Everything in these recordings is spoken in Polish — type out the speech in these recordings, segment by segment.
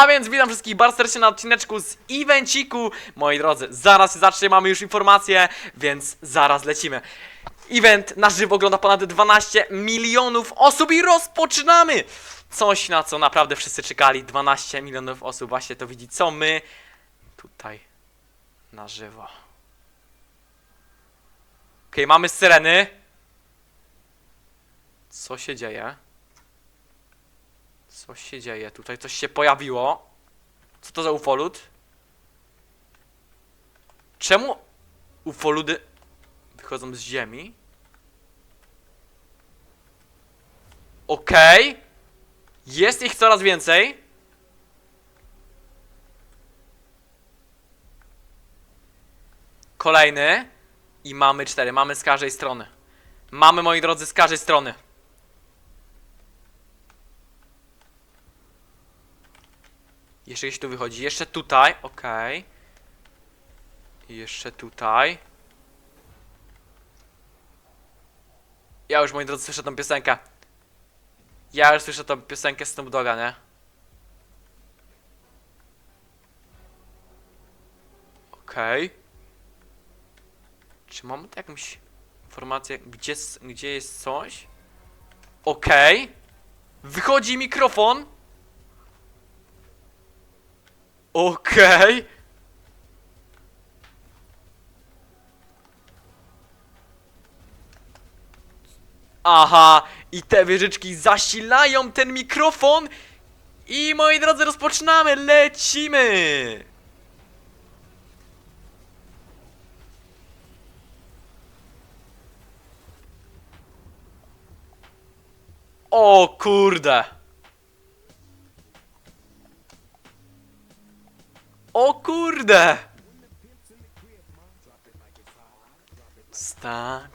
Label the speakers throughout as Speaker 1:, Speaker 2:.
Speaker 1: A więc witam wszystkich bardzo serdecznie na odcineczku z Evenciku. Moi drodzy, zaraz się zacznie, mamy już informacje, więc zaraz lecimy. Event na żywo ogląda ponad 12 milionów osób i rozpoczynamy! Coś na co naprawdę wszyscy czekali. 12 milionów osób właśnie to widzi, co my tutaj na żywo. Okej, mamy syreny. Co się dzieje? Co się dzieje? Tutaj coś się pojawiło. Co to za ufolut? Czemu ufoludy wychodzą z ziemi? Okej. Jest ich coraz więcej. Kolejny. I mamy cztery. Mamy z każdej strony. Mamy, moi drodzy, z każdej strony. Jeszcze gdzieś tu wychodzi. Jeszcze tutaj. Okej. I Jeszcze tutaj. Ja już, moi drodzy, słyszę tą piosenkę. Ja już słyszę tą piosenkę Snoop Doga, nie? Okej. Czy mamy tu jakąś informację, gdzie, gdzie jest coś? Okej. Wychodzi mikrofon. Okej. Aha, i te wieżyczki zasilają ten mikrofon. I moi drodzy, rozpoczynamy, lecimy! O kurde! O kurde!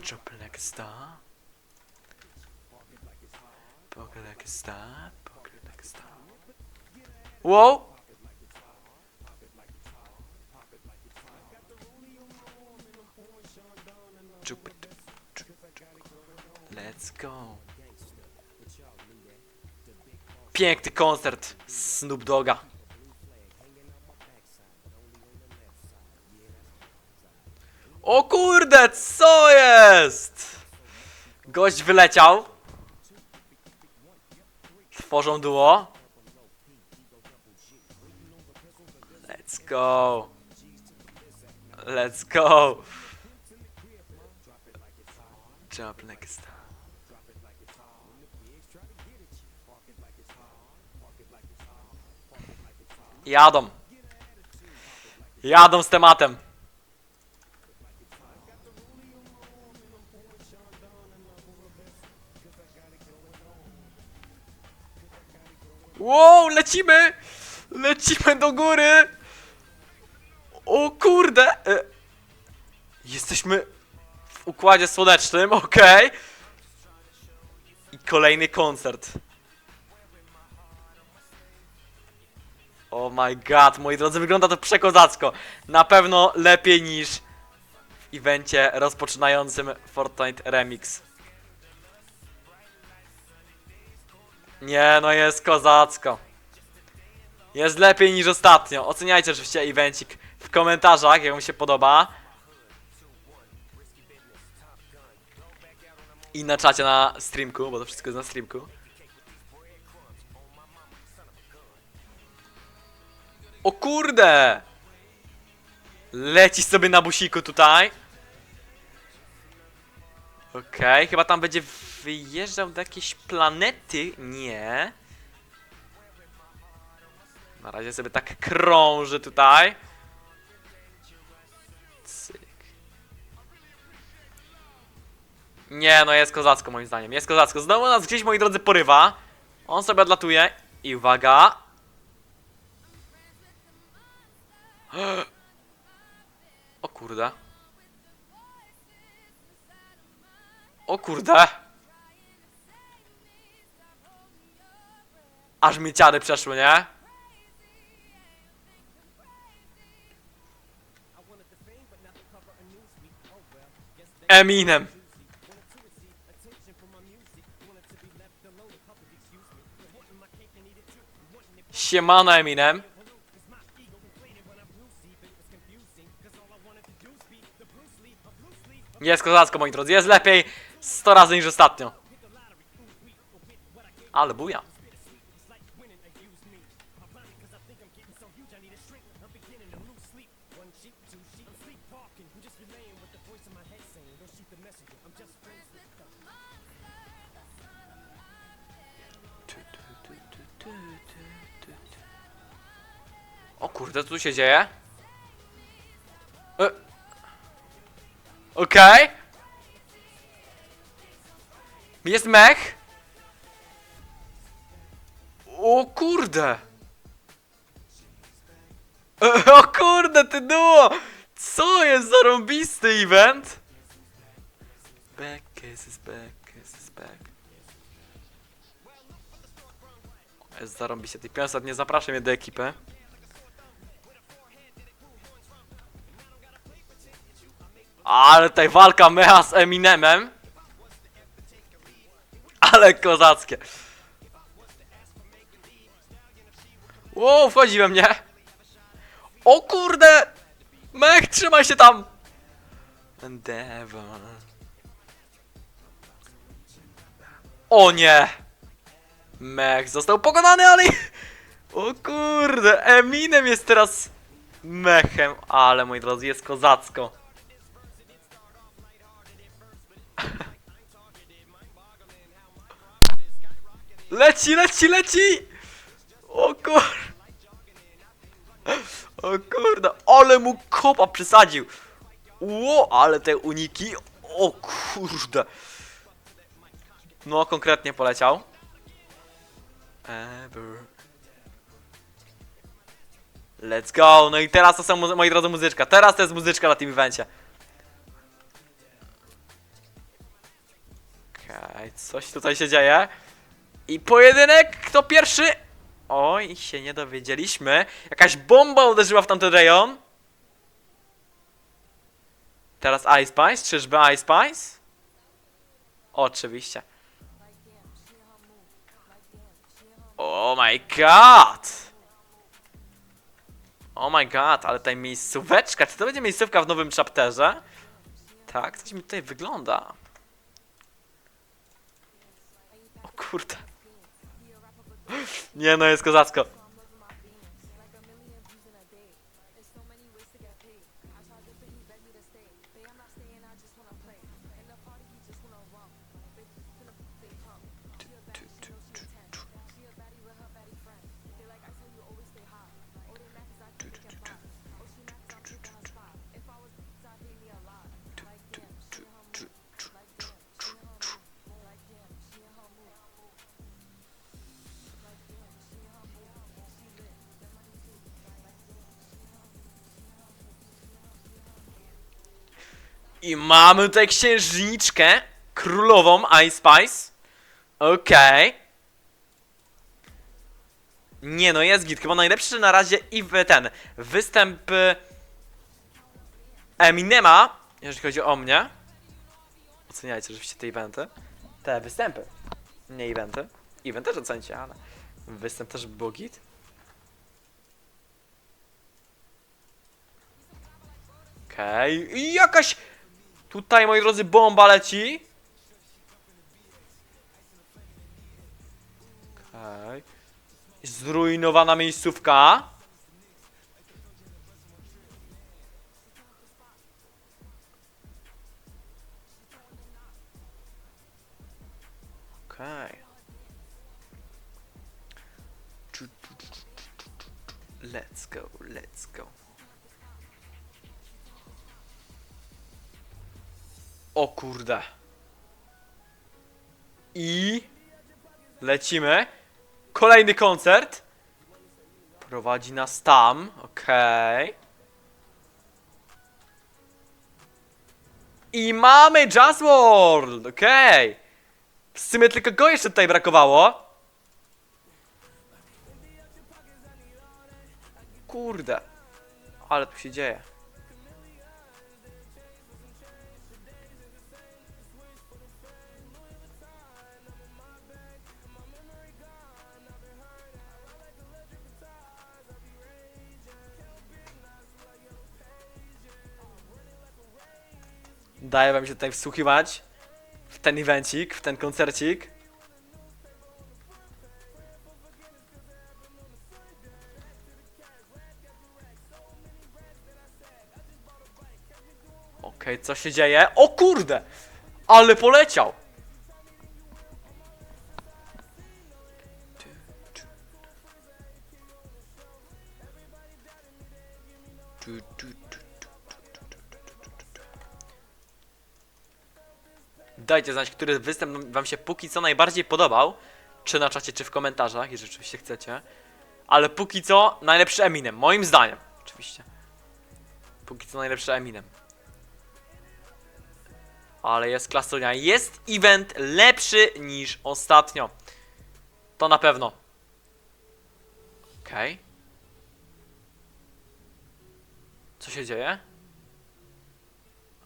Speaker 1: Drop it like a star. Poke like a star, poke like a star. Wow! Let's go. Piękny koncert Snoop Doga. O kurde, co jest? Gość wyleciał. Tworzą duo. Let's go. Let's go. Jump like a. Jadą. Jadą z tematem. Wow, lecimy! Lecimy do góry! O kurde! E, Jesteśmy w układzie słonecznym, okej. I kolejny koncert. Oh my god, moi drodzy, wygląda to przekozacko. Na pewno lepiej niż w evencie rozpoczynającym Fortnite Remix. Nie, no jest kozacko. Jest lepiej niż ostatnio. Oceniajcie oczywiście evencik w komentarzach, jak wam się podoba. I na czacie na streamku, bo to wszystko jest na streamku. O kurde! Leci sobie na busiku tutaj. Okej, chyba tam będzie wyjeżdżał do jakiejś planety. Nie. Na razie sobie tak krąży tutaj. Cyk. Nie, no jest kozacko moim zdaniem. Jest kozacko. Znowu nas gdzieś, moi drodzy, porywa. On sobie odlatuje. I uwaga. O kurde. O kurde. Aż mi ciary przeszły, nie? Eminem. Siemano Eminem. Jest kozacko, moi drodzy, jest lepiej 100 razy niż ostatnio. Ale buja. O kurde, co tu się dzieje? E. Okej. Jest mech. O kurde. E, O kurde, ty duo! Co jest za rąbisty event? Back, kisses back, kisses back. Jest zarąbiście. Ty piąsat nie zapraszam mnie do ekipy. Ale tutaj walka mecha z Eminemem. Ale kozackie. Wow, wchodzi we mnie. O kurde! Mech, trzymaj się tam! Endeavor. O nie! Mech został pokonany, ale... O kurde, Eminem jest teraz mechem, ale moi drodzy, jest kozacko. Leci, leci, leci! O kur... O kurde, ale mu kopa przesadził! Ło, ale te uniki... O kurde! No, konkretnie poleciał. Ever. Let's go! No i teraz to są, moi drodzy, muzyczka. Teraz to jest muzyczka na tym evencie. Okej, coś tutaj się dzieje. I pojedynek, kto pierwszy? Oj, się nie dowiedzieliśmy. Jakaś bomba uderzyła w tamten rejon. Teraz Ice Spice, czyżby Ice Spice? Oczywiście. Oh my god! Oh my god, ale tutaj miejscóweczka. Czy to będzie miejscówka w nowym chapterze? Tak, coś mi tutaj wygląda. O kurde. Nie no, jest kozacko. I mamy tutaj księżniczkę, królową Ice Spice. Okej. Nie no, jest git. Chyba najlepszy na razie i ten występ y, Eminema, jeżeli chodzi o mnie. Oceniajcie oczywiście te eventy. Te występy. Nie eventy. Event też ocencie, ale występ też był git. Okej, i jakaś tutaj, moi drodzy, bomba leci. Okej. Zrujnowana miejscówka. Okej. Czu. Let's go, let's go. O kurde. I lecimy. Kolejny koncert. Prowadzi nas tam, okej. I mamy Jazz World, okej. W sumie tylko go jeszcze tutaj brakowało. Kurde. Ale tu się dzieje. Daję wam się tutaj wsłuchiwać w ten evencik, w ten koncercik. Okej, co się dzieje? O kurde! Ale poleciał! Dajcie znać, który występ wam się póki co najbardziej podobał. Czy na czacie, czy w komentarzach, jeżeli rzeczywiście chcecie. Ale póki co najlepszy Eminem, moim zdaniem. Oczywiście. Póki co najlepszy Eminem. Ale jest klasonia. Jest event lepszy niż ostatnio. To na pewno. Okej. Co się dzieje?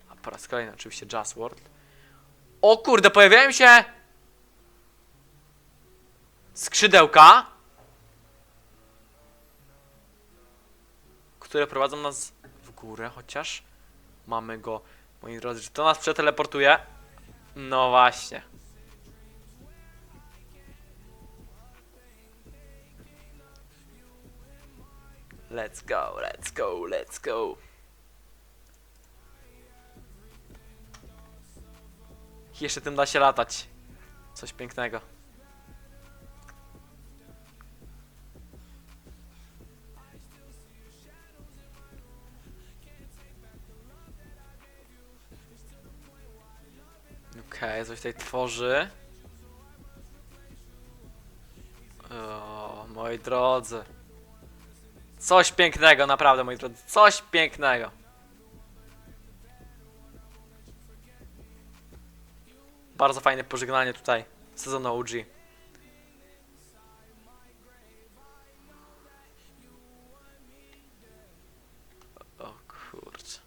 Speaker 1: A po raz kolejny oczywiście Jazz World. O kurde, pojawiają się skrzydełka, które prowadzą nas w górę, chociaż mamy go, moi drodzy, to nas przeteleportuje? No właśnie. Let's go, let's go, let's go. Jeszcze tym da się latać. Coś pięknego. Okej, coś tutaj tworzy. O, moi drodzy. Coś pięknego, naprawdę, moi drodzy. Coś pięknego. Bardzo fajne pożegnanie tutaj sezonu OG. O kurczę.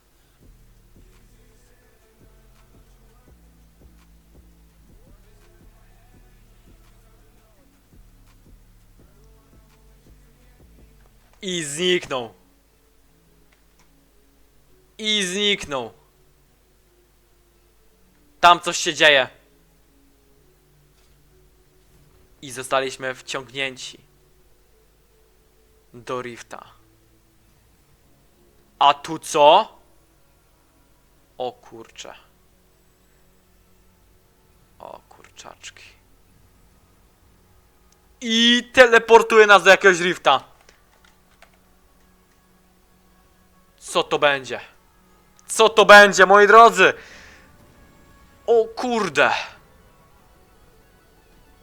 Speaker 1: I zniknął. I zniknął. Tam coś się dzieje. I zostaliśmy wciągnięci do rifta. A tu co? O kurcze. O kurczaczki. I teleportuje nas do jakiegoś rifta. Co to będzie? Co to będzie, moi drodzy? O kurde.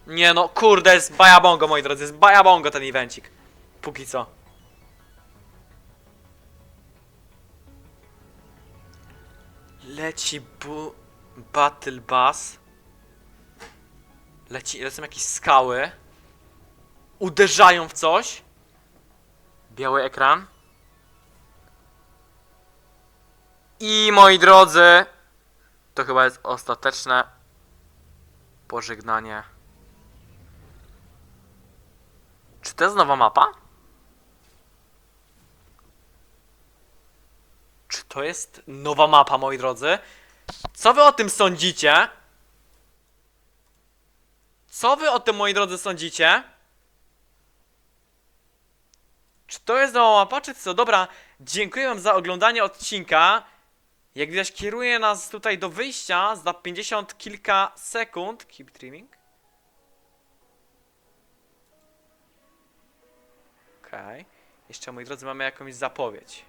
Speaker 1: Nie no, kurde, jest bajabongo, moi drodzy, jest bajabongo ten evencik. Póki co. Leci bu... Battle Bus. Leci, lecą jakieś skały. Uderzają w coś. Biały ekran. I moi drodzy, to chyba jest ostateczne pożegnanie. Czy to jest nowa mapa? Czy to jest nowa mapa, moi drodzy? Co wy o tym sądzicie? Co wy o tym, moi drodzy, sądzicie? Czy to jest nowa mapa, czy co? Dobra, dziękuję wam za oglądanie odcinka. Jak widać, kieruje nas tutaj do wyjścia za 50 kilka sekund. Keep dreaming. Okej. Jeszcze, moi drodzy, mamy jakąś zapowiedź.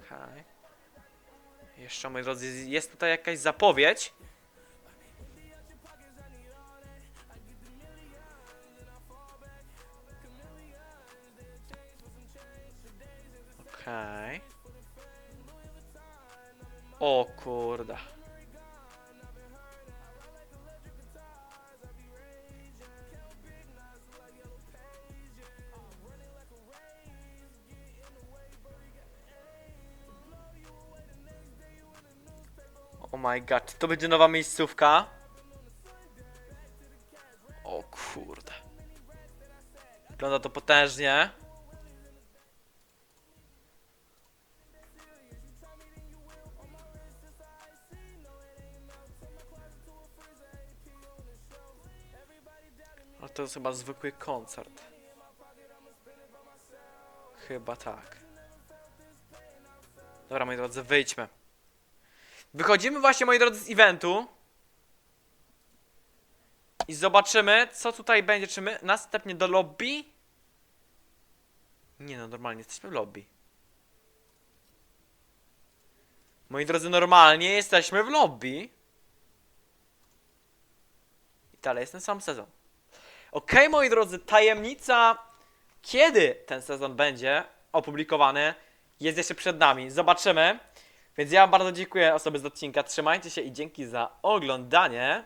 Speaker 1: Okej. Jeszcze, moi drodzy, jest tutaj jakaś zapowiedź. my god, czy to będzie nowa miejscówka? O kurde. Wygląda to potężnie. Ale to jest chyba zwykły koncert. Chyba tak. Dobra, moi drodzy, wyjdźmy. Wychodzimy właśnie, moi drodzy, z eventu. I zobaczymy, co tutaj będzie. Czy my następnie do lobby? Nie no, normalnie jesteśmy w lobby. Moi drodzy, normalnie jesteśmy w lobby. I dalej jest ten sam sezon. Okej, moi drodzy, tajemnica, kiedy ten sezon będzie opublikowany, jest jeszcze przed nami. Zobaczymy. Więc ja bardzo dziękuję osoby z odcinka. Trzymajcie się i dzięki za oglądanie.